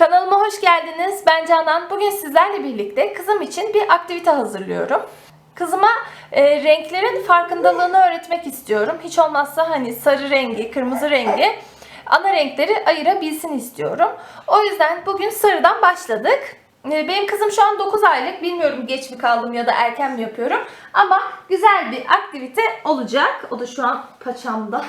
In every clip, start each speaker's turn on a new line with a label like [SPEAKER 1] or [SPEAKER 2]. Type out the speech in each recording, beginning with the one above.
[SPEAKER 1] Kanalıma hoş geldiniz. Ben Canan. Bugün sizlerle birlikte kızım için bir aktivite hazırlıyorum. Kızıma e, renklerin farkındalığını öğretmek istiyorum. Hiç olmazsa hani sarı rengi, kırmızı rengi ana renkleri ayırabilsin istiyorum. O yüzden bugün sarıdan başladık. E, Benim kızım şu an 9 aylık. Bilmiyorum geç mi kaldım ya da erken mi yapıyorum. Ama güzel bir aktivite olacak. O da şu an paçamda.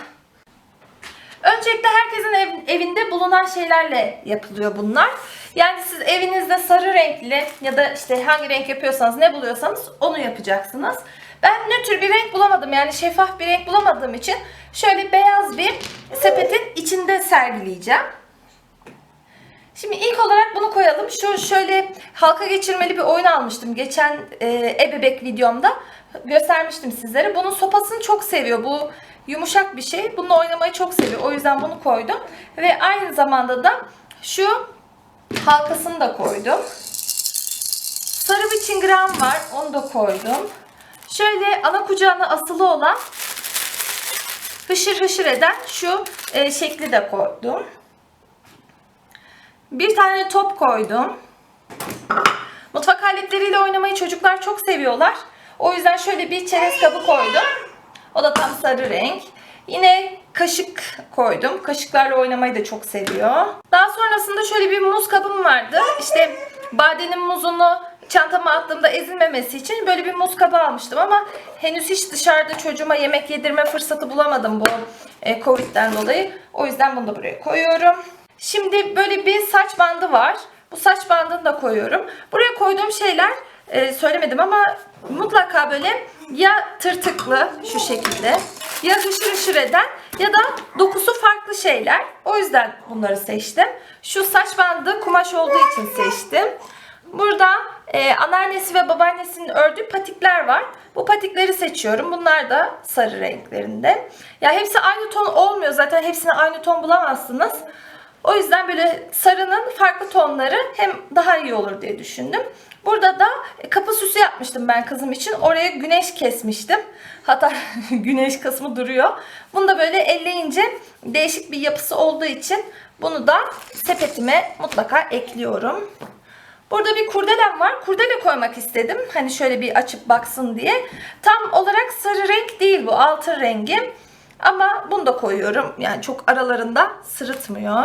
[SPEAKER 1] Öncelikle herkesin ev- evinde bulunan şeylerle yapılıyor bunlar. Yani siz evinizde sarı renkli ya da işte hangi renk yapıyorsanız ne buluyorsanız onu yapacaksınız. Ben nötr bir renk bulamadım yani şeffaf bir renk bulamadığım için şöyle beyaz bir sepetin içinde sergileyeceğim. Şimdi ilk olarak bunu koyalım. Şu şöyle halka geçirmeli bir oyun almıştım. Geçen e, ebebek videomda göstermiştim sizlere. Bunun sopasını çok seviyor. Bu yumuşak bir şey. Bununla oynamayı çok seviyor. O yüzden bunu koydum. Ve aynı zamanda da şu halkasını da koydum. Sarı bir çıngırağım var. Onu da koydum. Şöyle ana kucağına asılı olan hışır hışır eden şu e, şekli de koydum. Bir tane top koydum. Mutfak aletleriyle oynamayı çocuklar çok seviyorlar. O yüzden şöyle bir çerez kabı koydum. O da tam sarı renk. Yine kaşık koydum. Kaşıklarla oynamayı da çok seviyor. Daha sonrasında şöyle bir muz kabım vardı. İşte badenin muzunu çantama attığımda ezilmemesi için böyle bir muz kabı almıştım ama henüz hiç dışarıda çocuğuma yemek yedirme fırsatı bulamadım bu e, Covid'den dolayı. O yüzden bunu da buraya koyuyorum. Şimdi böyle bir saç bandı var. Bu saç bandını da koyuyorum. Buraya koyduğum şeyler e, söylemedim ama mutlaka böyle ya tırtıklı şu şekilde ya hışır hışır eden ya da dokusu farklı şeyler. O yüzden bunları seçtim. Şu saç bandı kumaş olduğu için seçtim. Burada e, anneannesi ve babaannesinin ördüğü patikler var. Bu patikleri seçiyorum. Bunlar da sarı renklerinde. Ya hepsi aynı ton olmuyor. Zaten hepsini aynı ton bulamazsınız. O yüzden böyle sarının farklı tonları hem daha iyi olur diye düşündüm. Burada da kapı süsü yapmıştım ben kızım için. Oraya güneş kesmiştim. Hatta güneş kısmı duruyor. Bunu da böyle elleyince değişik bir yapısı olduğu için bunu da sepetime mutlaka ekliyorum. Burada bir kurdelem var. Kurdele koymak istedim. Hani şöyle bir açıp baksın diye. Tam olarak sarı renk değil bu. Altın rengi. Ama bunu da koyuyorum. Yani çok aralarında sırıtmıyor.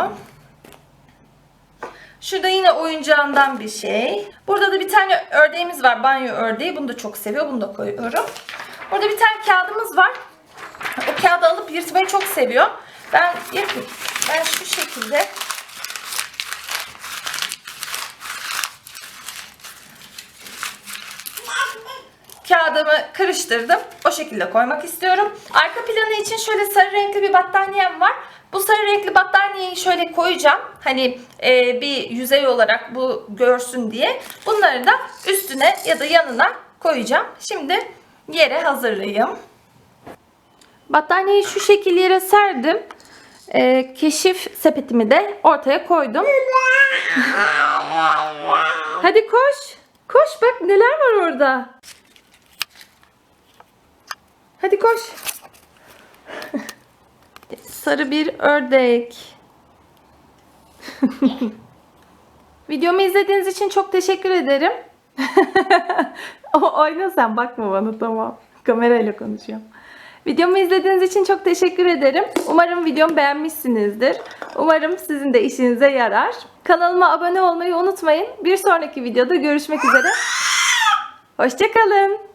[SPEAKER 1] Şurada yine oyuncağından bir şey. Burada da bir tane ördeğimiz var. Banyo ördeği. Bunu da çok seviyor. Bunu da koyuyorum. Burada bir tane kağıdımız var. O kağıdı alıp yırtmayı çok seviyor. Ben yırtmayayım. Ben şu şekilde kağıdımı karıştırdım. O şekilde koymak istiyorum. Arka planı için şöyle sarı renkli bir battaniyem var. Bu sarı renkli battaniyeyi şöyle koyacağım. Hani e, bir yüzey olarak bu görsün diye. Bunları da üstüne ya da yanına koyacağım. Şimdi yere hazırlayayım. Battaniyeyi şu şekil yere serdim. E, keşif sepetimi de ortaya koydum. Hadi koş. Koş bak neler var orada. Hadi koş. Sarı bir ördek. Videomu izlediğiniz için çok teşekkür ederim. o oyna sen bakma bana tamam. Kamerayla konuşuyorum. Videomu izlediğiniz için çok teşekkür ederim. Umarım videomu beğenmişsinizdir. Umarım sizin de işinize yarar. Kanalıma abone olmayı unutmayın. Bir sonraki videoda görüşmek üzere. Hoşçakalın.